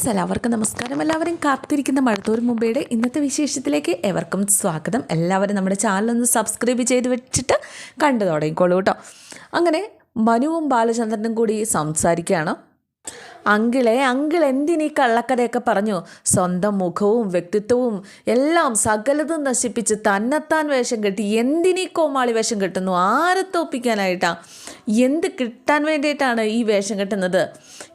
Friends എല്ലാവർക്കും നമസ്കാരം. എല്ലാവരും കാത്തിരിക്കുന്ന മഴത്തൂർ മുമ്പയുടെ ഇന്നത്തെ വിശേഷത്തിലേക്ക് എവർക്കും സ്വാഗതം. എല്ലാവരും നമ്മുടെ ചാനൽ ഒന്ന് സബ്സ്ക്രൈബ് ചെയ്ത് വെച്ചിട്ട് കണ്ടു തുടങ്ങിക്കോളൂ കേട്ടോ. അങ്ങനെ മനുവും ബാലചന്ദ്രനും കൂടി സംസാരിക്കുകയാണ്. അങ്കിളെ അങ്കിൾ എന്തിനീ കള്ളക്കഥയൊക്കെ പറഞ്ഞു? സ്വന്തം മുഖവും വ്യക്തിത്വവും എല്ലാം സകലതും നശിപ്പിച്ച് തന്നെത്താൻ വേഷം കെട്ടി എന്തിനീ കോമാളി വേഷം കെട്ടുന്നു? ആരെ തോപ്പിക്കാനായിട്ടാ? എന്ത് കിട്ടാൻ വേണ്ടിയിട്ടാണ് ഈ വേഷം കെട്ടുന്നത്?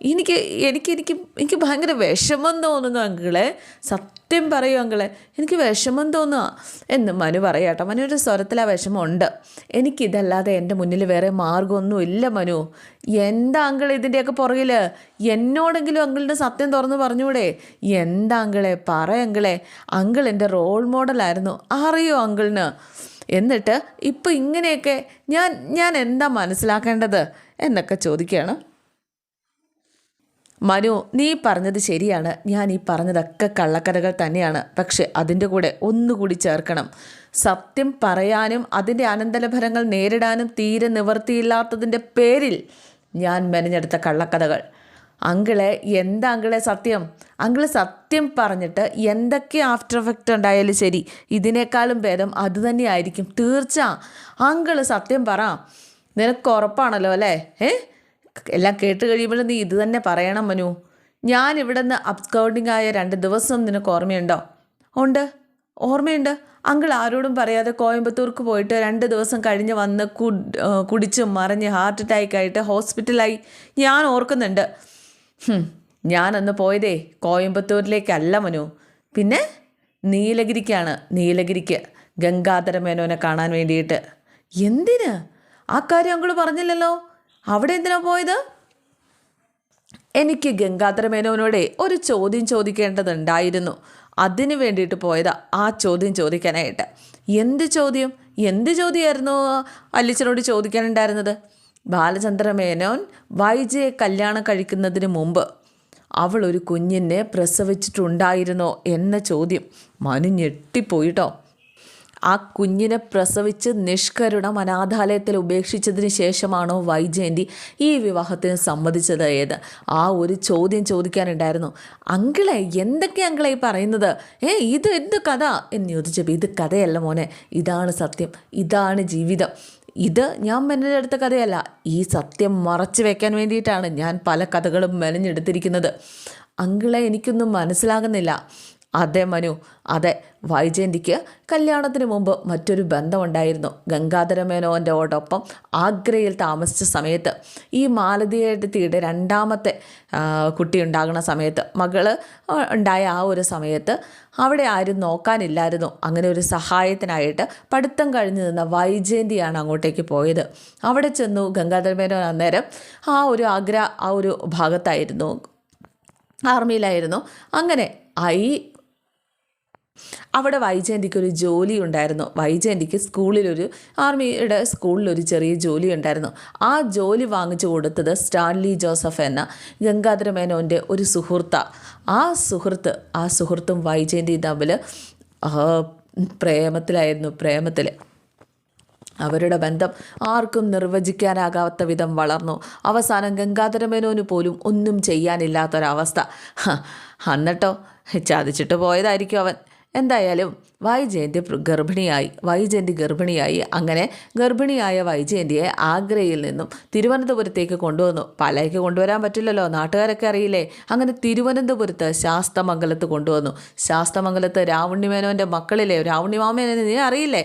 എനിക്ക് എനിക്ക് എനിക്ക് എനിക്ക് ഭയങ്കര വിഷമം തോന്നുന്നു അങ്കിളെ. സത്യം പറയൂ അങ്കിളെ. എനിക്ക് വിഷമം തോന്നുക എന്ന് മനു പറയാട്ടോ മനുവിന്റെ സ്വരത്തിൽ ആ വിഷമമുണ്ട്. എനിക്കിതല്ലാതെ എന്റെ മുന്നിൽ വേറെ മാർഗമൊന്നും ഇല്ല മനു. എന്താ അങ്കിൾ ഇതിന്റെയൊക്കെ പുറകിൽ എന്നോടെങ്കിലും അങ്കിളിന്റെ സത്യം തുറന്നു പറഞ്ഞൂടെ? എന്താ അങ്കിളെ? പറ അങ്കിളെ. അങ്കിൾ എന്റെ റോൾ മോഡലായിരുന്നു അറിയോ അങ്കിളിന്. എന്നിട്ട് ഇപ്പം ഇങ്ങനെയൊക്കെ ഞാൻ ഞാൻ എന്താ മനസ്സിലാക്കേണ്ടത്? എന്നൊക്കെ ചോദിക്കുകയാണ് മനു നീ പറഞ്ഞത് ശരിയാണ്. ഞാൻ ഈ പറഞ്ഞതൊക്കെ കള്ളക്കഥകൾ തന്നെയാണ്. പക്ഷെ അതിന്റെ കൂടെ ഒന്നുകൂടി ചേർക്കണം. സത്യം പറയാനും അതിന്റെ അനന്തരഫലങ്ങൾ നേരിടാനും തീരെ നിവൃത്തിയില്ലാത്തതിന്റെ പേരിൽ ഞാൻ മെനഞ്ഞെടുത്ത കള്ളക്കഥകൾ. അങ്കിളെ എന്താ അങ്കിളെ സത്യം? അങ്കിൾ സത്യം പറഞ്ഞിട്ട് എന്തൊക്കെ ആഫ്റ്റർ എഫക്റ്റ് ഉണ്ടായാലും ശരി ഇതിനേക്കാളും ഭേദം അത് തന്നെയായിരിക്കും. തീർച്ച. അങ്കിൾ സത്യം പറ. നിനക്ക് ഉറപ്പാണല്ലോ അല്ലേ? ഏ? എല്ലാം കേട്ട് കഴിയുമ്പോഴും നീ ഇത് തന്നെ പറയണം മനു. ഞാൻ ഇവിടെ നിന്ന് അപ്സ്കൗണ്ടിങ് ആയ രണ്ട് ദിവസം നിനക്ക് ഓർമ്മയുണ്ടോ? ഉണ്ട്. ഓർമ്മയുണ്ട്. അങ്കിൾ ആരോടും പറയാതെ കോയമ്പത്തൂർക്ക് പോയിട്ട് രണ്ട് ദിവസം കഴിഞ്ഞ് വന്ന് കുടിച്ച് മറിഞ്ഞ് ഹാർട്ട് അറ്റാക്ക് ആയിട്ട് ഹോസ്പിറ്റലായി ഞാൻ ഓർക്കുന്നുണ്ട്. ഞാനന്ന് പോയതേ കോയമ്പത്തൂരിലേക്കല്ല മനു. പിന്നെ നീലഗിരിക്കാണ്. നീലഗിരിക്ക്. ഗംഗാധര മേനോനെ കാണാൻ വേണ്ടിയിട്ട്. എന്തിന്? ആ കാര്യം അങ്കിൾ പറഞ്ഞില്ലല്ലോ. അവിടെ എന്തിനാ പോയത്? എനിക്ക് ഗംഗാധര മേനോനോടെ ഒരു ചോദ്യം ചോദിക്കേണ്ടതുണ്ടായിരുന്നു. അതിന് വേണ്ടിയിട്ട് പോയതാ ആ ചോദ്യം ചോദിക്കാനായിട്ട്. എന്ത് ചോദ്യം? എന്ത് ചോദ്യമായിരുന്നു അല്ലിച്ചനോട് ചോദിക്കാനുണ്ടായിരുന്നത്? ബാലചന്ദ്ര മേനോൻ വൈജയെ കല്യാണം കഴിക്കുന്നതിന് മുമ്പ് അവൾ ഒരു കുഞ്ഞിനെ പ്രസവിച്ചിട്ടുണ്ടായിരുന്നോ എന്ന ചോദ്യം മനു ഞെട്ടിപ്പോയിട്ടോ. ആ കുഞ്ഞിനെ പ്രസവിച്ച് നിഷ്കരുണം അനാഥാലയത്തിൽ ഉപേക്ഷിച്ചതിന് ശേഷമാണോ വൈജയന്തി ഈ വിവാഹത്തിന് സമ്മതിച്ചത് ഏത് ആ ഒരു ചോദ്യം ചോദിക്കാനുണ്ടായിരുന്നു. അങ്കിളെ എന്തൊക്കെ അങ്കിളെ ഈ പറയുന്നത്? ഏ ഇത് എന്ത് കഥ? എന്ന് ചോദിച്ചപ്പോൾ ഇത് കഥയല്ല മോനെ. ഇതാണ് സത്യം. ഇതാണ് ജീവിതം. ഇത് ഞാൻ മെനഞ്ഞെടുത്ത കഥയല്ല. ഈ സത്യം മറച്ചു വെക്കാൻ വേണ്ടിയിട്ടാണ് ഞാൻ പല കഥകളും മെനഞ്ഞെടുത്തിരിക്കുന്നത്. അങ്കിളെ എനിക്കൊന്നും മനസ്സിലാകുന്നില്ല. അതെ മനു. അതെ വൈജയന്തിക്ക് കല്യാണത്തിന് മുമ്പ് മറ്റൊരു ബന്ധമുണ്ടായിരുന്നു. ഗംഗാധര മേനോന്റെയോടൊപ്പം ആഗ്രയിൽ താമസിച്ച സമയത്ത്. ഈ മാലതിയെടുത്തിയുടെ രണ്ടാമത്തെ കുട്ടി ഉണ്ടാകുന്ന സമയത്ത് മകൾ ഉണ്ടായ ആ ഒരു സമയത്ത് അവിടെ ആരും നോക്കാനില്ലായിരുന്നു. അങ്ങനെ ഒരു സഹായത്തിനായിട്ട് പഠിത്തം കഴിഞ്ഞ് നിന്ന വൈജയന്തിയാണ് അങ്ങോട്ടേക്ക് പോയത്. അവിടെ ചെന്നു ഗംഗാധരമേനോൻ അന്നേരം ആ ഒരു ആഗ്ര ആ ഒരു ഭാഗത്തായിരുന്നു. ആർമിയിലായിരുന്നു. അങ്ങനെ ഐ അവിടെ വൈജയന്തിക്ക് ഒരു ജോലി ഉണ്ടായിരുന്നു. വൈജയന്തിക്ക് സ്കൂളിലൊരു ആർമിയുടെ സ്കൂളിലൊരു ചെറിയ ജോലി ഉണ്ടായിരുന്നു. ആ ജോലി വാങ്ങിച്ചു കൊടുത്തത് സ്റ്റാൻലി ജോസഫ് എന്ന ഗംഗാധര മേനോന്റെ ഒരു സുഹൃത്ത. ആ സുഹൃത്ത് ആ സുഹൃത്തും വൈജയന്തി തമ്മിൽ പ്രേമത്തിലായിരുന്നു പ്രേമത്തിൽ അവരുടെ ബന്ധം ആർക്കും നിർവചിക്കാനാകാത്ത വിധം വളർന്നു. അവസാനം ഗംഗാധര മേനോന് പോലും ഒന്നും ചെയ്യാനില്ലാത്തൊരവസ്ഥ. എന്നിട്ടോ ചതിച്ചിട്ട് പോയതായിരിക്കും അവൻ. എന്തായാലും വൈജയന്തി ഗർഭിണിയായി വൈജയന്തി ഗർഭിണിയായി. അങ്ങനെ ഗർഭിണിയായ വൈജയന്തിയെ ആഗ്രയിൽ നിന്നും തിരുവനന്തപുരത്തേക്ക് കൊണ്ടുവന്നു. പാലായ്ക്ക് കൊണ്ടുവരാൻ പറ്റില്ലല്ലോ നാട്ടുകാരൊക്കെ അറിയില്ലേ? അങ്ങനെ തിരുവനന്തപുരത്ത് ശാസ്തമംഗലത്ത് കൊണ്ടുവന്നു. ശാസ്തമംഗലത്ത് രാവുണ്ണിമേനോന്റെ മക്കളിലെ രാവുണ്ണിമാമേനെ നീ അറിയില്ലേ?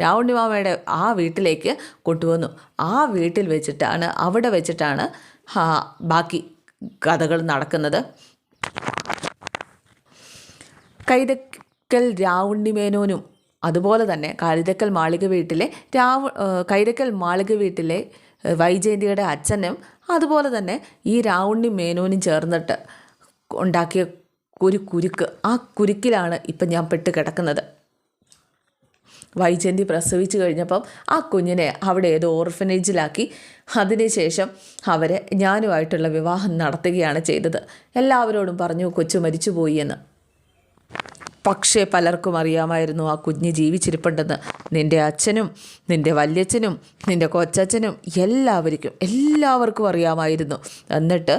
രാവുണ്ണിമാമയുടെ ആ വീട്ടിലേക്ക് കൊണ്ടുവന്നു. ആ വീട്ടിൽ വെച്ചിട്ടാണ് അവിടെ വെച്ചിട്ടാണ് ബാക്കി കഥകൾ നടക്കുന്നത്. കൈതക്കൽ രാവുണ്ണിമേനോനും അതുപോലെ തന്നെ കൈതക്കൽ മാളിക വീട്ടിലെ രാവു കൈരക്കൽ മാളിക വീട്ടിലെ വൈജയന്തിയുടെ അച്ഛനും അതുപോലെ തന്നെ ഈ രാവുണ്ണി മേനോനും ചേർന്നിട്ട് ഉണ്ടാക്കിയ ഒരു കുരുക്ക്. ആ കുരുക്കിലാണ് ഇപ്പം ഞാൻ പെട്ട് കിടക്കുന്നത്. വൈജയന്തി പ്രസവിച്ചു കഴിഞ്ഞപ്പം ആ കുഞ്ഞിനെ അവിടെ ഏതോ ഓർഫനേജിലാക്കി. അതിനുശേഷം അവർ ഞാനുമായിട്ടുള്ള വിവാഹം നടത്തുകയാണ് ചെയ്തത്. എല്ലാവരോടും പറഞ്ഞു കൊച്ചു മരിച്ചുപോയി എന്ന്. പക്ഷേ പലർക്കും അറിയാമായിരുന്നു ആ കുഞ്ഞ് ജീവിച്ചിരിപ്പുണ്ടെന്ന്. നിന്റെ അച്ഛനും നിന്റെ വല്യച്ഛനും നിന്റെ കൊച്ചച്ഛനും എല്ലാവർക്കും എല്ലാവർക്കും അറിയാമായിരുന്നു. എന്നിട്ട്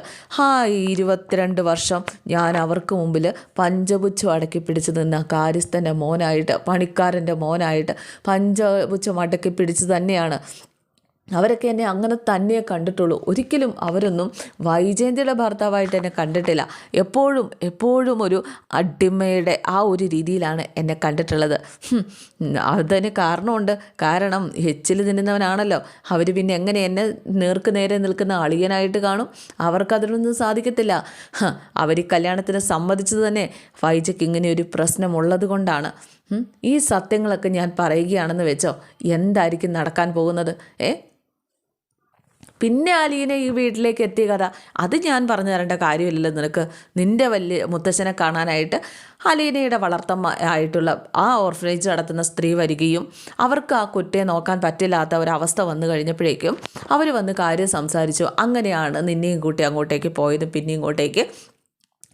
ഈ ഇരുപത്തിരണ്ട് വർഷം ഞാൻ അവർക്ക് മുമ്പിൽ പഞ്ചപുച്ഛം അടക്കി പിടിച്ച് നിന്ന കാര്യസ്ഥന്റെ മോനായിട്ട് പണിക്കാരന്റെ മോനായിട്ട് പഞ്ചപുച്ഛം അടക്കി പിടിച്ച് തന്നെയാണ് അവരൊക്കെ എന്നെ അങ്ങനെ തന്നെ കണ്ടിട്ടുള്ളൂ. ഒരിക്കലും അവരൊന്നും വൈജയന്തിയുടെ ഭർത്താവായിട്ട് എന്നെ കണ്ടിട്ടില്ല. എപ്പോഴും എപ്പോഴും ഒരു അടിമയുടെ ആ ഒരു രീതിയിലാണ് എന്നെ കണ്ടിട്ടുള്ളത്. അതിന് കാരണമുണ്ട്. കാരണം എച്ചിൽ തിന്നുന്നവനാണല്ലോ അവർ പിന്നെ എങ്ങനെ എന്നെ നേർക്ക് നേരെ നിൽക്കുന്ന അളിയനായിട്ട് കാണും? അവർക്കതിലൊന്നും സാധിക്കത്തില്ല. അവർ കല്യാണത്തിന് സമ്മതിച്ചത് തന്നെ വൈജയ്ക്ക് ഇങ്ങനെ ഒരു പ്രശ്നമുള്ളത് കൊണ്ടാണ്. ഈ സത്യങ്ങളൊക്കെ ഞാൻ പറയുകയാണെന്ന് വെച്ചോ? എന്തായിരിക്കും നടക്കാൻ പോകുന്നത്? ഏ? പിന്നെ അലീനെ ഈ വീട്ടിലേക്ക് എത്തിയ കഥ. അത് ഞാൻ പറഞ്ഞു തരേണ്ട കാര്യമില്ലല്ലോ നിനക്ക്. നിന്റെ വലിയ മുത്തശ്ശനെ കാണാനായിട്ട് അലീനയുടെ വളർത്തമ്മ ആയിട്ടുള്ള ആ ഓർഫനേജ് നടത്തുന്ന സ്ത്രീ വരികയും അവർക്ക് ആ കുട്ടിയെ നോക്കാൻ പറ്റില്ലാത്ത ഒരവസ്ഥ വന്നു കഴിഞ്ഞപ്പോഴേക്കും അവർ വന്ന് കാര്യം സംസാരിച്ചു. അങ്ങനെയാണ് നിന്നെയും കൂട്ടി അങ്ങോട്ടേക്ക് പോയത് പിന്നെ ഇങ്ങോട്ടേക്ക്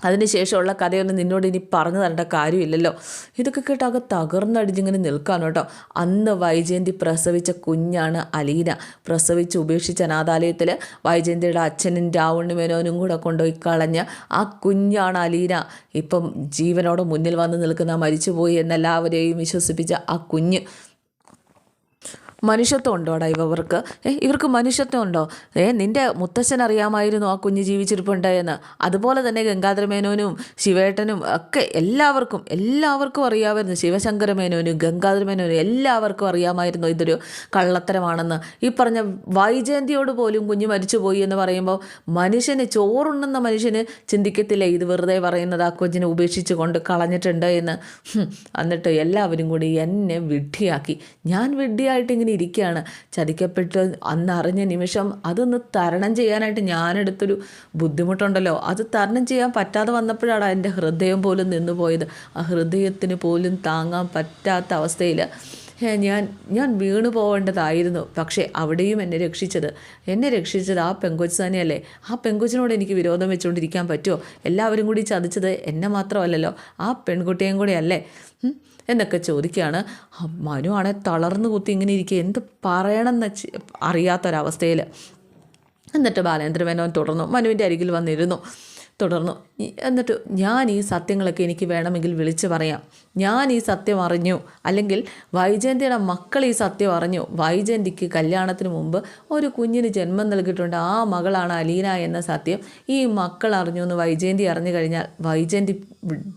അതിനുശേഷമുള്ള കഥയൊന്നും നിന്നോട് ഇനി പറഞ്ഞു തരേണ്ട കാര്യമില്ലല്ലോ. ഇതൊക്കെ കേട്ട് ആകെ തകർന്നടിഞ്ഞിങ്ങനെ നിൽക്കാണ് കേട്ടോ. അന്ന് വൈജയന്തി പ്രസവിച്ച കുഞ്ഞാണ് അലീന. പ്രസവിച്ച് ഉപേക്ഷിച്ച അനാഥാലയത്തിൽ വൈജയന്തിയുടെ അച്ഛനും രാവണനും മേനോനും കൂടെ കൊണ്ടുപോയി കളഞ്ഞ ആ കുഞ്ഞാണ് അലീന. ഇപ്പം ജീവനോടെ മുന്നിൽ വന്ന് നിൽക്കുന്ന മരിച്ചുപോയി എന്നെല്ലാവരെയും വിശ്വസിപ്പിച്ച ആ കുഞ്ഞ് മനുഷ്യത്വം ഉണ്ടോടാ ഇവർക്ക്? ഏ ഇവർക്ക് മനുഷ്യത്വം ഉണ്ടോ ഏ നിന്റെ മുത്തച്ഛൻ അറിയാമായിരുന്നു ആ കുഞ്ഞ് ജീവിച്ചിരിപ്പുണ്ടായെന്ന് അതുപോലെ തന്നെ ഗംഗാധരമേനോനും ശിവേട്ടനും ഒക്കെ എല്ലാവർക്കും എല്ലാവർക്കും അറിയാമായിരുന്നു. ശിവശങ്കരമേനോനും മേനോനും ഗംഗാധര എല്ലാവർക്കും അറിയാമായിരുന്നു ഇതൊരു കള്ളത്തരമാണെന്ന്. ഈ പറഞ്ഞ വൈജയന്തിയോട് പോലും കുഞ്ഞ് മരിച്ചുപോയി എന്ന് പറയുമ്പോൾ മനുഷ്യന് ചോറുണ്ണുന്ന മനുഷ്യന് ചിന്തിക്കത്തില്ല? ഇത് വെറുതെ പറയുന്നത് ആ കുഞ്ഞിനെ ഉപേക്ഷിച്ച് കൊണ്ട് കളഞ്ഞിട്ടുണ്ട് എന്ന്. എന്നിട്ട് എല്ലാവരും കൂടി എന്നെ വിഡ്ഢിയാക്കി. ഞാൻ വിഡ്ഢിയായിട്ട് ഇങ്ങനെ ഇരിക്കുകയാണ്. ചതിക്കപ്പെട്ട് അന്ന് അറിഞ്ഞ നിമിഷം അതൊന്ന് തരണം ചെയ്യാനായിട്ട് ഞാനെടുത്തൊരു ബുദ്ധിമുട്ടുണ്ടല്ലോ. അത് തരണം ചെയ്യാൻ പറ്റാതെ വന്നപ്പോഴാണ് എന്റെ ഹൃദയം പോലും നിന്നുപോയത്. ആ ഹൃദയത്തിന് പോലും താങ്ങാൻ പറ്റാത്ത അവസ്ഥയിൽ ഞാൻ ഞാൻ വീണു പോവേണ്ടതായിരുന്നു. പക്ഷേ അവിടെയും എന്നെ രക്ഷിച്ചത്. എന്നെ രക്ഷിച്ചത് ആ പെങ്കൊച്ച് തന്നെയല്ലേ. ആ പെങ്കൊച്ചിനോട് എനിക്ക് വിരോധം വെച്ചുകൊണ്ടിരിക്കാൻ പറ്റുമോ? എല്ലാവരും കൂടി ചതിച്ചത് എന്നെ മാത്രമല്ലല്ലോ. ആ പെൺകുട്ടിയും കൂടെ അല്ലേ എന്നൊക്കെ ചോദിക്കുകയാണ്. മനുവാണെ തളർന്നു കുത്തി ഇങ്ങനെ ഇരിക്കുക. എന്ത് പറയണമെന്ന് അറിയാത്തൊരവസ്ഥയിൽ എന്നിട്ട് ബാലേന്ദ്രമേനോൻ തുടർന്നു. മനുവിന്റെ അരികിൽ വന്നിരുന്നു. തുടർന്നു. എന്നിട്ട് ഞാൻ ഈ സത്യങ്ങളൊക്കെ എനിക്ക് വേണമെങ്കിൽ വിളിച്ചു പറയാം. ഞാൻ ഈ സത്യം അറിഞ്ഞു. അല്ലെങ്കിൽ വൈജയന്തിയുടെ മക്കൾ ഈ സത്യം അറിഞ്ഞു. വൈജയന്തിക്ക് കല്യാണത്തിന് മുമ്പ് ഒരു കുഞ്ഞിന് ജന്മം നൽകിയിട്ടുണ്ട്. ആ മകളാണ് അലീന എന്ന സത്യം ഈ മക്കൾ അറിഞ്ഞു എന്ന് വൈജയന്തി അറിഞ്ഞു കഴിഞ്ഞാൽ വൈജയന്തി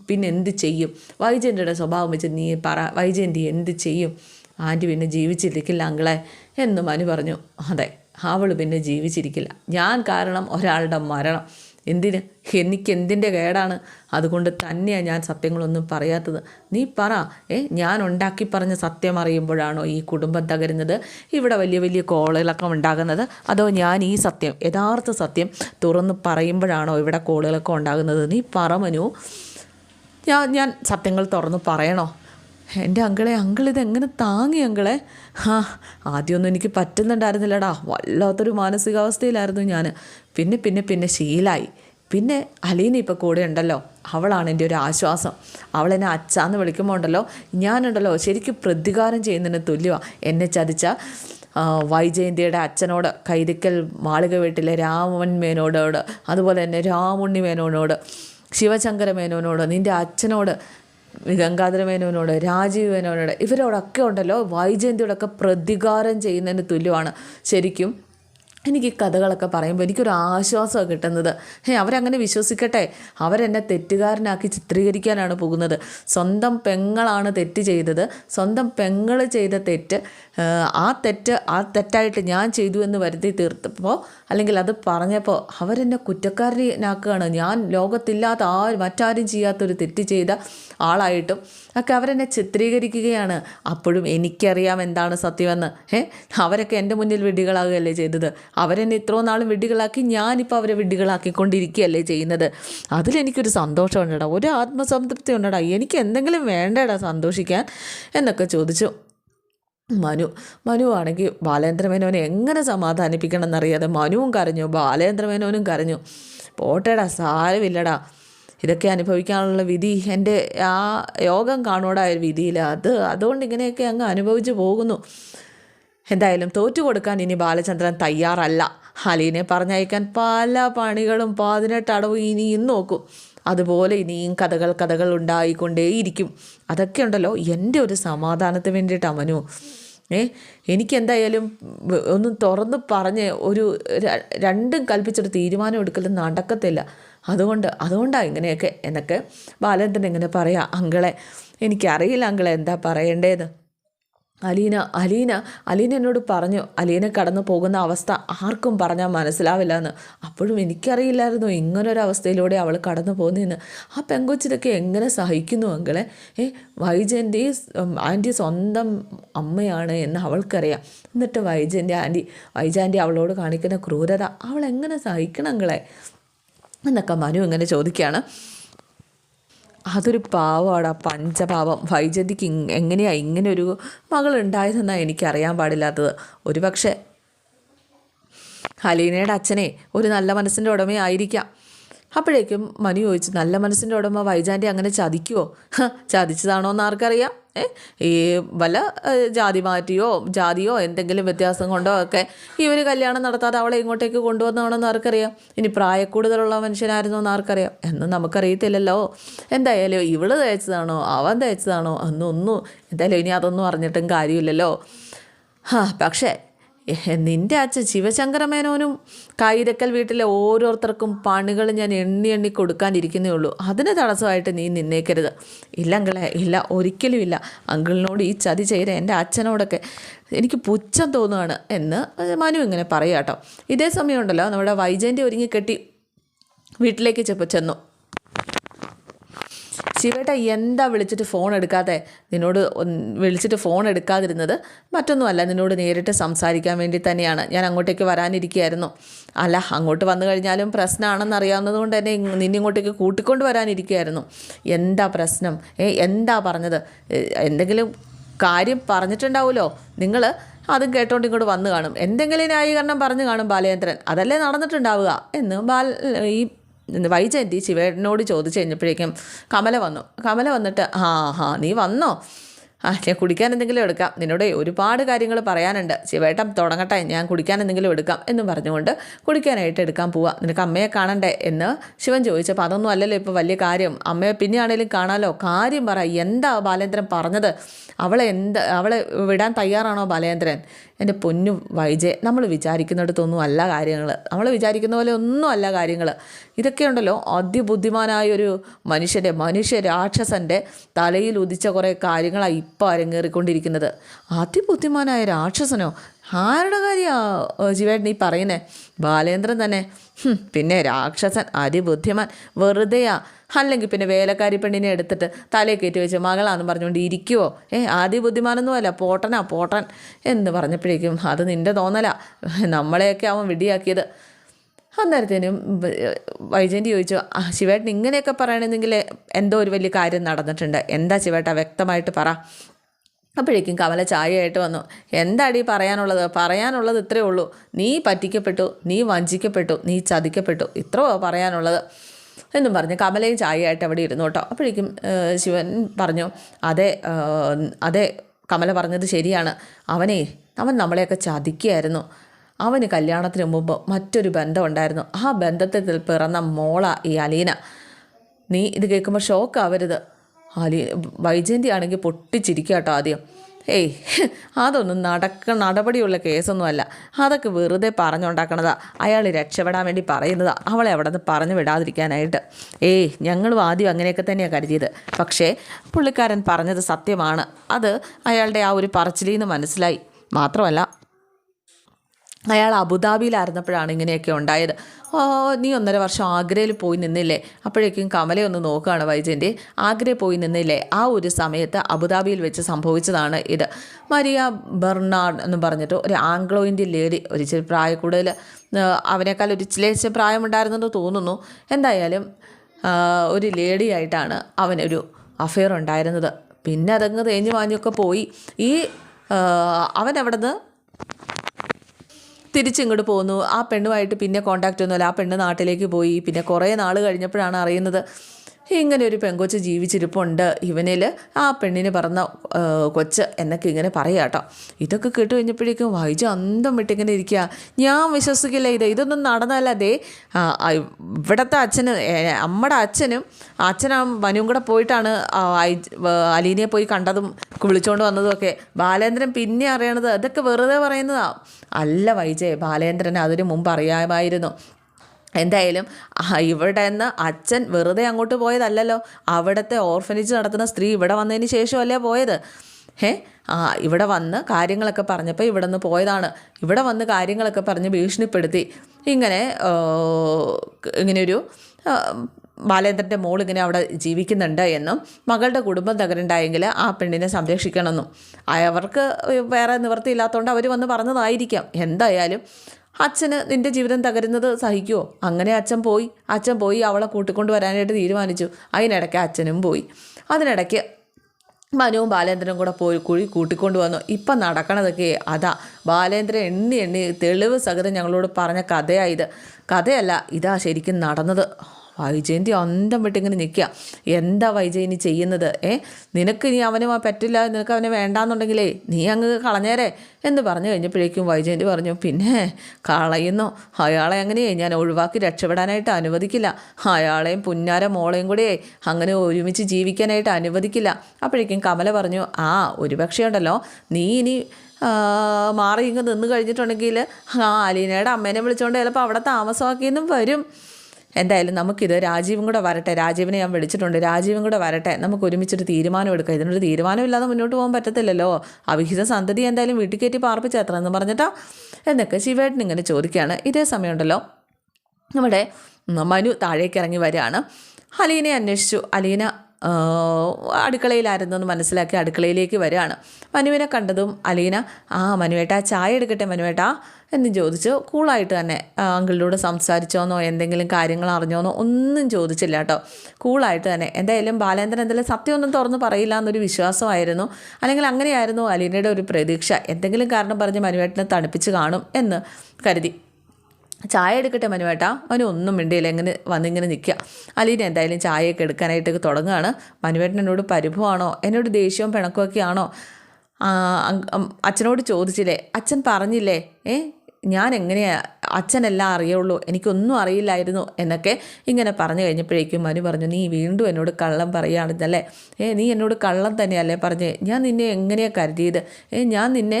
പിന്നെ എന്ത് ചെയ്യും? വൈജയന്തിയുടെ സ്വഭാവം വെച്ച് നീ പറ. വൈജയന്തി എന്ത് ചെയ്യും? ആന്റി പിന്നെ ജീവിച്ചിരിക്കില്ല അങ്കളെ എന്ന് മനു പറഞ്ഞു. അതെ അവൾ പിന്നെ ജീവിച്ചിരിക്കില്ല. ഞാൻ കാരണം ഒരാളുടെ മരണം. എന്തിന്? എനിക്ക് എന്തിന്റെ കേടാണ്? അതുകൊണ്ട് തന്നെയാണ് ഞാൻ സത്യങ്ങളൊന്നും പറയാത്തത്. നീ പറ ഏ ഞാൻ ഉണ്ടാക്കി പറഞ്ഞ സത്യം അറിയുമ്പോഴാണോ ഈ കുടുംബം തകരുന്നത്? ഇവിടെ വലിയ വലിയ കോളുകളൊക്കെ ഉണ്ടാകുന്നത്. അതോ ഞാൻ ഈ സത്യം യഥാർത്ഥ സത്യം തുറന്ന് പറയുമ്പോഴാണോ ഇവിടെ കോളുകളൊക്കെ ഉണ്ടാകുന്നത്? നീ പറ മനു. ഞാൻ ഞാൻ സത്യങ്ങൾ തുറന്ന് പറയണോ? എന്റെ അങ്കിളെ അങ്കിൾ എങ്ങനെ താങ്ങി അങ്കളെ? ആ ആദ്യമൊന്നും എനിക്ക് പറ്റുന്നുണ്ടായിരുന്നില്ലടാ. വല്ലാത്തൊരു മാനസികാവസ്ഥയിലായിരുന്നു ഞാൻ പിന്നെ പിന്നെ പിന്നെ ശീലായി. പിന്നെ അലീന ഇപ്പോൾ കൂടെ ഉണ്ടല്ലോ. അവളാണ് എന്റെ ഒരു ആശ്വാസം. അവളെന്നെ അച്ചാന്ന് വിളിക്കുമ്പോൾ ഉണ്ടല്ലോ. ഞാനുണ്ടല്ലോ ശരിക്കും പ്രതികാരം ചെയ്യുന്നതിന് തുല്യമാണ് എന്നെ ചതിച്ച വൈജയന്തിയുടെ അച്ഛനോട് കൈതിക്കൽ മാളിക വീട്ടിലെ രാമൻ മേനോടോട് അതുപോലെ തന്നെ രാമുണ്ണി മേനോനോട് ശിവശങ്കര മേനോനോട് നിന്റെ അച്ഛനോട് ഗംഗാധര മേനോനോട് രാജീവ് മേനോനോട് ഇവരോടൊക്കെ ഉണ്ടല്ലോ വൈജയന്തിയോടൊക്കെ പ്രതികാരം ചെയ്യുന്നതിന് തുല്യമാണ്. ശരിക്കും എനിക്ക് ഈ കഥകളൊക്കെ പറയുമ്പോൾ എനിക്കൊരു ആശ്വാസമാണ് കിട്ടുന്നത്. ഹേ അവരങ്ങനെ വിശ്വസിക്കട്ടെ. അവരെന്നെ തെറ്റുകാരനാക്കി ചിത്രീകരിക്കാനാണ് പോകുന്നത്. സ്വന്തം പെങ്ങളാണ് തെറ്റ് ചെയ്തത്. സ്വന്തം പെങ്ങൾ ചെയ്ത തെറ്റ് ആ, തെറ്റ് ആ തെറ്റായിട്ട് ഞാൻ ചെയ്തു എന്ന് വരുത്തി തീർത്തപ്പോൾ അല്ലെങ്കിൽ അത് പറഞ്ഞപ്പോൾ അവരെന്നെ കുറ്റക്കാരനാക്കുകയാണ്. ഞാൻ ലോകത്തില്ലാത്ത ആ മറ്റാരും ചെയ്യാത്തൊരു തെറ്റ് ചെയ്ത ആളായിട്ടും ഒക്കെ അവരെന്നെ ചിത്രീകരിക്കുകയാണ്. അപ്പോഴും എനിക്കറിയാം എന്താണ് സത്യമെന്ന്. ഏ അവരൊക്കെ എന്റെ മുന്നിൽ വിഡ്ഢികളാകുകയല്ലേ ചെയ്തത്. അവരെന്നെ ഇത്രയും നാളും വിഡ്ഢികളാക്കി ഞാനിപ്പോൾ അവരെ വിഡ്ഢികളാക്കിക്കൊണ്ടിരിക്കുകയല്ലേ ചെയ്യുന്നത്. അതിലെനിക്കൊരു സന്തോഷമുണ്ടടാ. ഒരു ആത്മസംതൃപ്തി ഉണ്ടടാ. എനിക്ക് എന്തെങ്കിലും വേണ്ടടാ സന്തോഷിക്കാൻ എന്നൊക്കെ ചോദിച്ചു. മനു മനു ആണെങ്കിൽ ബാലേന്ദ്രമേനോനെ എങ്ങനെ സമാധാനിപ്പിക്കണം എന്നറിയാതെ മനുവും കരഞ്ഞു. ബാലേന്ദ്രമേനോനും കരഞ്ഞു. പോട്ടേടാ സാരമില്ലടാ. ഇതൊക്കെ അനുഭവിക്കാനുള്ള വിധി എന്റെ ആ യോഗം കാണുകൂടാ ഒരു വിധിയിൽ അത് അതുകൊണ്ട് ഇങ്ങനെയൊക്കെ അങ്ങ് അനുഭവിച്ചു പോകുന്നു. എന്തായാലും തോറ്റു കൊടുക്കാൻ ഇനി ബാലചന്ദ്രൻ തയ്യാറല്ല. അലീനെ പറഞ്ഞയക്കാൻ പല പണികളും പതിനെട്ട് അടവും ഇനിയും നോക്കും. അതുപോലെ ഇനിയും കഥകൾ കഥകൾ ഉണ്ടായിക്കൊണ്ടേയിരിക്കും. അതൊക്കെ ഉണ്ടല്ലോ എന്റെ ഒരു സമാധാനത്തിന് വേണ്ടിയിട്ട് മനു. ഏ എനിക്കെന്തായാലും ഒന്നും തുറന്ന് പറഞ്ഞ് ഒരു രണ്ടും കൽപ്പിച്ചൊരു തീരുമാനം എടുക്കലും നടക്കത്തില്ല. അതുകൊണ്ട് അതുകൊണ്ടാണ് ഇങ്ങനെയൊക്കെ എന്നൊക്കെ ബാലൻ തന്നെ ഇങ്ങനെ പറയാം. അങ്കളെ എനിക്കറിയില്ല അങ്കളെ എന്താ പറയേണ്ടത് അലീന അലീന അലീന എന്നോട് പറഞ്ഞു അലീന കടന്നു പോകുന്ന അവസ്ഥ ആർക്കും പറഞ്ഞാൽ മനസ്സിലാവില്ല എന്ന് അപ്പോഴും എനിക്കറിയില്ലായിരുന്നു ഇങ്ങനൊരവസ്ഥയിലൂടെ അവൾ കടന്നു പോകുന്നതെന്ന് ആ പെങ്കൊച്ചിതൊക്കെ എങ്ങനെ സഹിക്കുന്നു അങ്കളെ? ഏ വൈജന്റെ ആന്റി സ്വന്തം അമ്മയാണ് എന്ന് അവൾക്കറിയാം. എന്നിട്ട് വൈജന്റെ ആന്റി വൈജാന്റെ അവളോട് കാണിക്കുന്ന ക്രൂരത അവൾ എങ്ങനെ സഹിക്കണം അങ്കളെ? എന്നൊക്കെ മനു ഇങ്ങനെ ചോദിക്കുകയാണ്. അതൊരു പാവമാടാ പഞ്ചപാവം. വൈജന്തിക്ക് എങ്ങനെയാണ് എങ്ങനെയാ ഇങ്ങനെ ഒരു മകൾ ഉണ്ടായതെന്നാണ് എനിക്കറിയാൻ പാടില്ലാത്തത്. ഒരു പക്ഷേ ഹലീനയുടെ അച്ഛനെ ഒരു നല്ല മനസ്സിന്റെ ഉടമയായിരിക്കാം അപ്പോഴേക്കും മനു ചോദിച്ചു നല്ല മനസ്സിന്റെ ഉടമ വൈജാന്റെ അങ്ങനെ ചതിക്കുമോ ചതിച്ചതാണോ എന്ന് ആർക്കറിയാം. ഈ വല്ല ജാതി മാറ്റിയോ ജാതിയോ എന്തെങ്കിലും വ്യത്യാസം കൊണ്ടോ ഒക്കെ ഇവർ കല്യാണം നടത്താതെ അവളെ ഇങ്ങോട്ടേക്ക് കൊണ്ടുവന്നതാണെന്ന് ആർക്കറിയാം? ഇനി പ്രായക്കൂടുതലുള്ള മനുഷ്യനായിരുന്നു എന്ന് ആർക്കറിയാം? എന്നും നമുക്കറിയത്തില്ലല്ലോ. എന്തായാലും ഇവൾ തയ്ച്ചതാണോ അവൻ തയ്ച്ചതാണോ അന്നൊന്നും എന്തായാലും ഇനി അതൊന്നും അറിഞ്ഞിട്ടും കാര്യമില്ലല്ലോ. പക്ഷേ നിന്റെ അച്ഛൻ ശിവശങ്കരമേനോനും കൈരക്കൽ വീട്ടിലെ ഓരോരുത്തർക്കും പണികൾ ഞാൻ എണ്ണി എണ്ണി കൊടുക്കാനിരിക്കുന്നേ ഉള്ളൂ. അതിന് തടസ്സമായിട്ട് നീ നിന്നേക്കരുത്. ഇല്ല അങ്കിളെ ഇല്ല ഒരിക്കലും ഇല്ല. അങ്കിളിനോട് ഈ ചതി ചെയ്ത എന്റെ അച്ഛനോടൊക്കെ എനിക്ക് പുച്ഛം തോന്നുകയാണ് എന്ന് മനു ഇങ്ങനെ പറയാട്ടോ. ഇതേ സമയമുണ്ടല്ലോ നമ്മുടെ വൈജയന്റെ ഒരുങ്ങി കെട്ടി വീട്ടിലേക്ക് ചെപ്പോൾ ചെന്നു. ശിവേട്ട എന്താ വിളിച്ചിട്ട് ഫോൺ എടുക്കാതെ നിന്നോട് വിളിച്ചിട്ട് ഫോൺ എടുക്കാതിരുന്നത് മറ്റൊന്നുമല്ല നിന്നോട് നേരിട്ട് സംസാരിക്കാൻ വേണ്ടി തന്നെയാണ്. ഞാൻ അങ്ങോട്ടേക്ക് വരാനിരിക്കുകയായിരുന്നു. അല്ല അങ്ങോട്ട് വന്നു കഴിഞ്ഞാലും പ്രശ്നമാണെന്ന് അറിയാവുന്നത് കൊണ്ട് തന്നെ നിന്നിങ്ങോട്ടേക്ക് കൂട്ടിക്കൊണ്ട് വരാനിരിക്കുകയായിരുന്നു. എന്താ പ്രശ്നം? ഏ എന്താ പറഞ്ഞത്? എന്തെങ്കിലും കാര്യം പറഞ്ഞിട്ടുണ്ടാവുമല്ലോ? നിങ്ങൾ അതും കേട്ടോണ്ട് ഇങ്ങോട്ട് വന്നു കാണും. എന്തെങ്കിലും ന്യായീകരണം പറഞ്ഞു കാണും ബാലചന്ദ്രൻ. അതല്ലേ നടന്നിട്ടുണ്ടാവുക? എന്ന് ബാൽ ഈ വൈജയന്തി ശിവേട്ടനോട് ചോദിച്ചു കഴിഞ്ഞപ്പോഴേക്കും കമല വന്നു. കമല വന്നിട്ട് ആ ഹാ നീ വന്നോ? ആ ഞാൻ കുടിക്കാൻ എന്തെങ്കിലും എടുക്കാം. നിന്നോട് ഒരുപാട് കാര്യങ്ങൾ പറയാനുണ്ട്. ശിവേട്ടൻ തുടങ്ങട്ടെ ഞാൻ കുടിക്കാൻ എന്തെങ്കിലും എടുക്കാം. എന്നും പറഞ്ഞുകൊണ്ട് കുടിക്കാനായിട്ട് എടുക്കാൻ പോവാം. നിനക്ക് അമ്മയെ കാണണ്ടേ? എന്ന് ശിവൻ ചോദിച്ചപ്പോൾ അതൊന്നും അല്ലല്ലോ ഇപ്പോൾ വലിയ കാര്യം. അമ്മയെ പിന്നെയാണേലും കാണാലോ? കാര്യം പറ. എന്താ ബാലേന്ദ്രൻ പറഞ്ഞത്? അവളെ എന്താ അവളെ വിടാൻ തയ്യാറാണോ ബാലേന്ദ്രൻ? എന്റെ പൊന്നു വൈജയ് നമ്മൾ വിചാരിക്കുന്നിടത്തൊന്നും അല്ല കാര്യങ്ങൾ. നമ്മൾ വിചാരിക്കുന്ന പോലെ ഒന്നും അല്ല കാര്യങ്ങൾ. ഇതൊക്കെ ഉണ്ടല്ലോ അതിബുദ്ധിമാനായ ഒരു മനുഷ്യന്റെ മനുഷ്യ രാക്ഷസന്റെ തലയിൽ ഉദിച്ച കുറേ കാര്യങ്ങളാണ് ഇപ്പോൾ അരങ്ങേറിക്കൊണ്ടിരിക്കുന്നത്. അതിബുദ്ധിമാനായ രാക്ഷസനോ ആരുടെ കാര്യമാണ് ജീവേട്ടൻ ഈ പറയുന്നത് ബാലേന്ദ്രൻ തന്നെ. പിന്നെ രാക്ഷസൻ അതിബുദ്ധിമാൻ വെറുതെയാ. അല്ലെങ്കിൽ പിന്നെ വേലക്കാരി പെണ്ണിനെ എടുത്തിട്ട് തലയിൽ കയറ്റി വെച്ച് മകളാന്ന് പറഞ്ഞുകൊണ്ട് ഇരിക്കുവോ? ഏ ആദ്യ ബുദ്ധിമാനൊന്നുമല്ല പോട്ടനാ പോട്ടൻ എന്ന് പറഞ്ഞപ്പോഴേക്കും അത് നിന്റെ തോന്നലാ. നമ്മളെയൊക്കെ അവൻ വിടിയാക്കിയത് അന്നേരത്തേനും വൈജയന്തി ചോദിച്ചു "ആ, ശിവേട്ടൻ ഇങ്ങനെയൊക്കെ പറയണമെങ്കിൽ എന്തോ ഒരു വലിയ കാര്യം നടന്നിട്ടുണ്ട്. എന്താ ശിവേട്ടാ വ്യക്തമായിട്ട് പറ. അപ്പോഴേക്കും കമല ചായയായിട്ട് വന്നു. എന്താടി പറയാനുള്ളത്? പറയാനുള്ളത് ഇത്രയേ ഉള്ളൂ. നീ പറ്റിക്കപ്പെട്ടു നീ വഞ്ചിക്കപ്പെട്ടു നീ ചതിക്കപ്പെട്ടു. ഇത്രയോ പറയാനുള്ളത്. എന്നും പറഞ്ഞ് കമലയും ചായയായിട്ട് അവിടെ ഇരുന്നു കേട്ടോ. അപ്പോഴേക്കും ശിവൻ പറഞ്ഞു അതെ അതെ കമല പറഞ്ഞത് ശരിയാണ്. അവനെ അവൻ നമ്മളെയൊക്കെ ചതിക്കുകയായിരുന്നു. അവന് കല്യാണത്തിന് മുമ്പ് മറ്റൊരു ബന്ധം ഉണ്ടായിരുന്നു. ആ ബന്ധത്തിൽ പിറന്ന മോള ഈ അലീന. നീ ഇത് കേൾക്കുമ്പോൾ ഷോക്കാവരുത് അലി വൈജയന്തി ആണെങ്കിൽ പൊട്ടിച്ചിരിക്കുക കേട്ടോ ആദ്യം. ഏയ് അതൊന്നും നടക്ക നടപടിയുള്ള കേസൊന്നുമല്ല അതൊക്കെ വെറുതെ പറഞ്ഞുണ്ടാക്കണതാ. അയാൾ രക്ഷപ്പെടാൻ വേണ്ടി പറയുന്നതാ. അവളെ അവിടെ നിന്ന് പറഞ്ഞു വിടാതിരിക്കാനായിട്ട്. ഏയ് ഞങ്ങളും ആദ്യം അങ്ങനെയൊക്കെ തന്നെയാണ് കരുതിയത്. പക്ഷേ പുള്ളിക്കാരൻ പറഞ്ഞത് സത്യമാണ്. അത് അയാളുടെ ആ ഒരു പറച്ചിലിൽ നിന്ന് മനസ്സിലായി. മാത്രമല്ല അയാൾ അബുദാബിയിലായിരുന്നപ്പോഴാണ് ഇങ്ങനെയൊക്കെ ഉണ്ടായത്. ഓ നീ ഒന്നര വർഷം ആഗ്രയിൽ പോയി നിന്നില്ലേ? അപ്പോഴേക്കും കമലയൊന്ന് നോക്കുകയാണ് വൈജയന്റെ ആഗ്രയിൽ പോയി നിന്നില്ലേ? ആ ഒരു സമയത്ത് അബുദാബിയിൽ വെച്ച് സംഭവിച്ചതാണ് ഇത്. മരിയ ബെർണാഡ് എന്ന് പറഞ്ഞിട്ട് ഒരു ആംഗ്ലോ ഇന്ത്യൻ ലേഡി ഒരു പ്രായ കൂടുതൽ അവനേക്കാൾ ഒരു ഇച്ചിരി പ്രായമുണ്ടായിരുന്നെന്ന് തോന്നുന്നു. എന്തായാലും ഒരു ലേഡിയായിട്ടാണ് അവനൊരു അഫെയർ ഉണ്ടായിരുന്നത്. പിന്നെ അതങ്ങ് തേഞ്ഞു മാഞ്ഞൊക്കെ പോയി. ഈ അവൻ അവിടെ തിരിച്ചിങ്ങോട്ട് പോന്നു ആ പെണ്ണുമായിട്ട് പിന്നെ കോണ്ടാക്റ്റ് ഒന്നുമില്ല. ആ പെണ്ണ് നാട്ടിലേക്ക് പോയി. പിന്നെ കുറേ നാൾ കഴിഞ്ഞപ്പോഴാണ് അറിയുന്നത് ഇങ്ങനെ ഒരു പെങ്കൊച്ച് ജീവിച്ചിരിപ്പുണ്ട്. ഇവനിൽ ആ പെണ്ണിന് പറഞ്ഞ കൊച്ച് എന്നൊക്കെ ഇങ്ങനെ പറയാം കേട്ടോ ഇതൊക്കെ കേട്ട് കഴിഞ്ഞപ്പോഴേക്കും വൈജു അന്തം വിട്ടിങ്ങനെ ഇരിക്കുക ഞാൻ വിശ്വസിക്കില്ല ഇത്. ഇതൊന്നും ആ, ഇവിടുത്തെ അച്ഛന് അമ്മയുടെ അച്ഛനും അച്ഛനും വനും കൂടെ പോയിട്ടാണ് അലീനയെ പോയി കണ്ടതും വിളിച്ചുകൊണ്ട് വന്നതും ഒക്കെ ബാലേന്ദ്രൻ പിന്നെ അറിയണത് അതൊക്കെ വെറുതെ പറയുന്നതാ. അല്ല വൈജയ് ബാലേന്ദ്രൻ അതിന് മുമ്പ് അറിയാമായിരുന്നു. എന്തായാലും ഇവിടെ നിന്ന് അച്ഛൻ വെറുതെ അങ്ങോട്ട് പോയതല്ലല്ലോ. അവിടുത്തെ ഓർഫനേജ് നടത്തുന്ന സ്ത്രീ ഇവിടെ വന്നതിന് ശേഷമല്ലേ പോയത്? ഏ ആ ഇവിടെ വന്ന് കാര്യങ്ങളൊക്കെ പറഞ്ഞപ്പോൾ ഇവിടെ നിന്ന് പോയതാണ്. ഇവിടെ വന്ന് കാര്യങ്ങളൊക്കെ പറഞ്ഞ് ഭീഷണിപ്പെടുത്തി. ഇങ്ങനെ ഇങ്ങനെയൊരു ബാലേന്ദ്രന്റെ മോൾ ഇങ്ങനെ അവിടെ ജീവിക്കുന്നുണ്ട് എന്നും മകളുടെ കുടുംബം തകരുണ്ടായെങ്കിൽ ആ പെണ്ണിനെ സംരക്ഷിക്കണമെന്നും. അവർക്ക് വേറെ നിവൃത്തിയില്ലാത്തതുകൊണ്ട് അവർ വന്ന് പറഞ്ഞതായിരിക്കാം. എന്തായാലും അച്ഛന് നിന്റെ ജീവിതം തകരുന്നത് സഹിക്കുമോ അങ്ങനെ അച്ഛൻ പോയി. അച്ഛൻ പോയി അവളെ കൂട്ടിക്കൊണ്ട് വരാനായിട്ട് തീരുമാനിച്ചു. അതിനിടയ്ക്ക് അച്ഛനും പോയി. അതിനിടയ്ക്ക് മനുവും ബാലേന്ദ്രനും കൂടെ പോയി കുഴി കൂട്ടിക്കൊണ്ട് വന്നു. ഇപ്പം നടക്കണതൊക്കെ അതാ. ബാലേന്ദ്രൻ എണ്ണി എണ്ണി തെളിവ് സഹിതം ഞങ്ങളോട് പറഞ്ഞ കഥയായത് കഥയല്ല ഇതാ ശരിക്കും നടന്നത്. വൈജയന്തി അന്തം വിട്ടിങ്ങനെ നിൽക്കുക. എന്താ വൈജയന്തി ചെയ്യുന്നത്? ഏ? നിനക്ക് ഇനി അവന് പറ്റില്ല നിനക്ക് അവനെ വേണ്ടാന്നുണ്ടെങ്കിലേ നീ അങ്ങ് കളഞ്ഞേരെ എന്ന് പറഞ്ഞു കഴിഞ്ഞപ്പോഴേക്കും വൈജയന്തി പറഞ്ഞു പിന്നെ കളയുന്നു. അയാളെ അങ്ങനെയേ ഞാൻ ഒഴിവാക്കി രക്ഷപ്പെടാനായിട്ട് അനുവദിക്കില്ല. അയാളെയും പുന്നാര മോളെയും കൂടെ അങ്ങനെ ഒരുമിച്ച് ജീവിക്കാനായിട്ട് അനുവദിക്കില്ല. അപ്പോഴേക്കും കമല പറഞ്ഞു ആ ഒരു പക്ഷേ ഉണ്ടല്ലോ. നീ ഇനി മാറി ഇങ്ങ് നിന്ന് കഴിഞ്ഞിട്ടുണ്ടെങ്കിൽ ആ അലീനയുടെ അമ്മേനെ വിളിച്ചുകൊണ്ട് ചിലപ്പോൾ അവിടെ താമസമാക്കിയെന്നും വരും. എന്തായാലും നമുക്കിത് രാജീവും കൂടെ വരട്ടെ. രാജീവിനെ ഞാൻ വിളിച്ചിട്ടുണ്ട്. രാജീവും കൂടെ വരട്ടെ. നമുക്ക് ഒരുമിച്ചൊരു തീരുമാനം എടുക്കാം. ഇതിനൊരു തീരുമാനമില്ലാതെ മുന്നോട്ട് പോകാൻ പറ്റത്തില്ലല്ലോ. അവിഹിത സന്തതി എന്തായാലും വീട്ടിൽ കയറ്റി പാർപ്പിച്ചത്ര എന്ന് പറഞ്ഞിട്ടാ എന്നൊക്കെ ശിവേട്ടൻ ഇങ്ങനെ ചോദിക്കുകയാണ്. ഇതേ സമയമുണ്ടല്ലോ. നമ്മുടെ മനു താഴേക്ക് ഇറങ്ങി വരികയാണ്. അലീനെ അന്വേഷിച്ചു. അലീന ആ, അടുക്കളയിലായിരുന്നു എന്ന് മനസ്സിലാക്കി അടുക്കളയിലേക്ക് വരികയാണ്. മനുവിനെ കണ്ടതും അലീന ആ മനുവേട്ടാ ചായ എടുക്കട്ടെ മനുവേട്ടാ എന്ന് ചോദിച്ച് കൂളായിട്ട് തന്നെ അങ്കിളിലൂടെ സംസാരിച്ചോന്നോ എന്തെങ്കിലും കാര്യങ്ങൾ അറിഞ്ഞോന്നോ ഒന്നും ചോദിച്ചില്ല കേട്ടോ. കൂളായിട്ട് തന്നെ എന്തായാലും ബാലേന്ദ്രൻ എന്തെങ്കിലും സത്യമൊന്നും തുറന്ന് പറയില്ല എന്നൊരു വിശ്വാസമായിരുന്നു. അല്ലെങ്കിൽ അങ്ങനെയായിരുന്നു അലീനയുടെ ഒരു പ്രതീക്ഷ. എന്തെങ്കിലും കാരണം പറഞ്ഞ് മനുവേട്ടനെ തണുപ്പിച്ച് കാണും എന്ന് കരുതി. ചായ എടുക്കട്ടെ മനുവേട്ടാ? മനു ഒന്നും മിണ്ടിയില്ല. എങ്ങനെ വന്നിങ്ങനെ നിൽക്കുക. അലീന എന്തായാലും ചായയൊക്കെ എടുക്കാനായിട്ടൊക്കെ തുടങ്ങുകയാണ്. മനുവേട്ടൻ എന്നോട് പരിഭവമാണോ? എന്നോട് ദേഷ്യവും പിണക്കമൊക്കെ ആണോ? ആ, അങ്- ഉം, അച്ഛനോട് ചോദിച്ചില്ലേ? അച്ഛൻ പറഞ്ഞില്ലേ? ഏ ഞാൻ എങ്ങനെയാ അച്ഛനെല്ലാം അറിയുള്ളൂ എനിക്കൊന്നും അറിയില്ലായിരുന്നു എന്നൊക്കെ ഇങ്ങനെ പറഞ്ഞു കഴിഞ്ഞപ്പോഴേക്കും മനു പറഞ്ഞു നീ വീണ്ടും എന്നോട് കള്ളം പറയുകയാണെന്നല്ലേ ഏ നീ എന്നോട് കള്ളം തന്നെയല്ലേ പറഞ്ഞേ? ഞാൻ നിന്നെ എങ്ങനെയാണ് കരുതിയത്? ഏ ഞാൻ നിന്നെ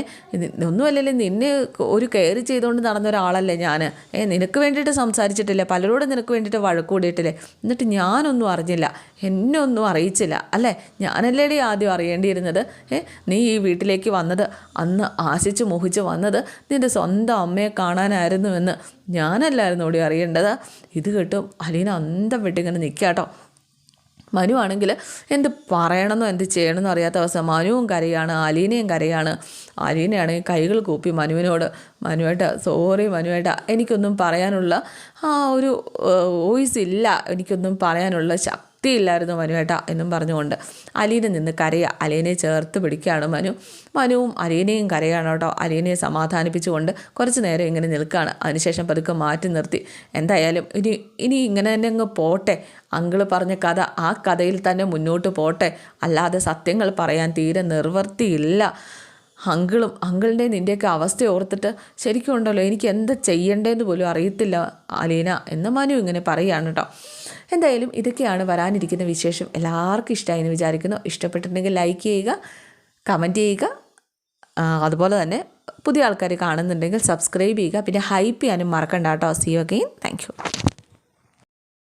ഒന്നുമല്ലല്ലേ നിന്നെ ഒരു കെയർ ചെയ്തുകൊണ്ട് നടന്ന ഒരാളല്ലേ ഞാൻ ഏ നിനക്ക് വേണ്ടിയിട്ട് സംസാരിച്ചിട്ടില്ലേ പലരോടും നിനക്ക് വേണ്ടിയിട്ട് വഴക്ക് കൂടിയിട്ടില്ലേ എന്നിട്ട് ഞാനൊന്നും അറിഞ്ഞില്ല എന്നെ ഒന്നും അറിയിച്ചില്ല അല്ലേ? ഞാനല്ലേടി ആദ്യം അറിയേണ്ടിയിരുന്നത്? ഏ നീ ഈ വീട്ടിലേക്ക് വന്നത് അന്ന് ആശിച്ച് മോഹിച്ച് വന്നത് നിന്റെ സ്വന്തം അമ്മയെ കാണാനായിരുന്നുവെന്ന് ഞാനല്ലായിരുന്നു ഓടി അറിയേണ്ടത്. ഇത് കേട്ടും അലീന അന്തം വിട്ടിങ്ങനെ നിൽക്കുക കേട്ടോ മനു ആണെങ്കിൽ എന്ത് പറയണമെന്നോ എന്ത് ചെയ്യണമെന്നോ അറിയാത്ത അവസ്ഥ. മനുവും കരയാണ് അലീനയും കരയാണ്. അലീനയാണെങ്കിൽ കൈകൾ കൂപ്പി മനുവിനോട് മനുവേട്ട സോറി മനുവേട്ട എനിക്കൊന്നും പറയാനുള്ള ആ ഒരു വോയിസ് ഇല്ല. എനിക്കൊന്നും പറയാനുള്ള ശക്തിയില്ലായിരുന്നു ഏട്ടാ എന്നും പറഞ്ഞുകൊണ്ട്. അലീനെ നിന്ന് കരയുക അലീനെ ചേർത്ത് പിടിക്കുകയാണ് മനു. മനുവും അലീനയും കരയാണ് കേട്ടോ. അലീനയെ സമാധാനിപ്പിച്ചുകൊണ്ട് കുറച്ച് നേരം ഇങ്ങനെ നിൽക്കുകയാണ്. അതിനുശേഷം പതുക്കെ മാറ്റി നിർത്തി. എന്തായാലും ഇനി ഇനി ഇങ്ങനെ തന്നെ അങ്ങ് പോട്ടെ. അങ്കിൾ പറഞ്ഞ കഥ ആ കഥയിൽ തന്നെ മുന്നോട്ട് പോട്ടെ. അല്ലാതെ സത്യങ്ങൾ പറയാൻ തീരെ നിർവൃത്തിയില്ല. അങ്കിളും അങ്കിളിന്റെ നിന്റെയൊക്കെ അവസ്ഥ ഓർത്തിട്ട് ശരിക്കും ഉണ്ടല്ലോ എനിക്ക് എന്താ ചെയ്യേണ്ടതെന്ന് പോലും അറിയത്തില്ല അലീന എന്ന മനു ഇങ്ങനെ പറയുകയാണ് കേട്ടോ. എന്തായാലും ഇതൊക്കെയാണ് വരാനിരിക്കുന്ന വിശേഷം. എല്ലാവർക്കും ഇഷ്ടമായി എന്ന് വിചാരിക്കുന്നു. ഇഷ്ടപ്പെട്ടിട്ടുണ്ടെങ്കിൽ ലൈക്ക് ചെയ്യുക കമന്റ് ചെയ്യുക. അതുപോലെ തന്നെ പുതിയ ആൾക്കാർ കാണുന്നുണ്ടെങ്കിൽ സബ്സ്ക്രൈബ് ചെയ്യുക. പിന്നെ ഹൈപ്പ് ചെയ്യാനും മറക്കണ്ട കേട്ടോ. See you again thank you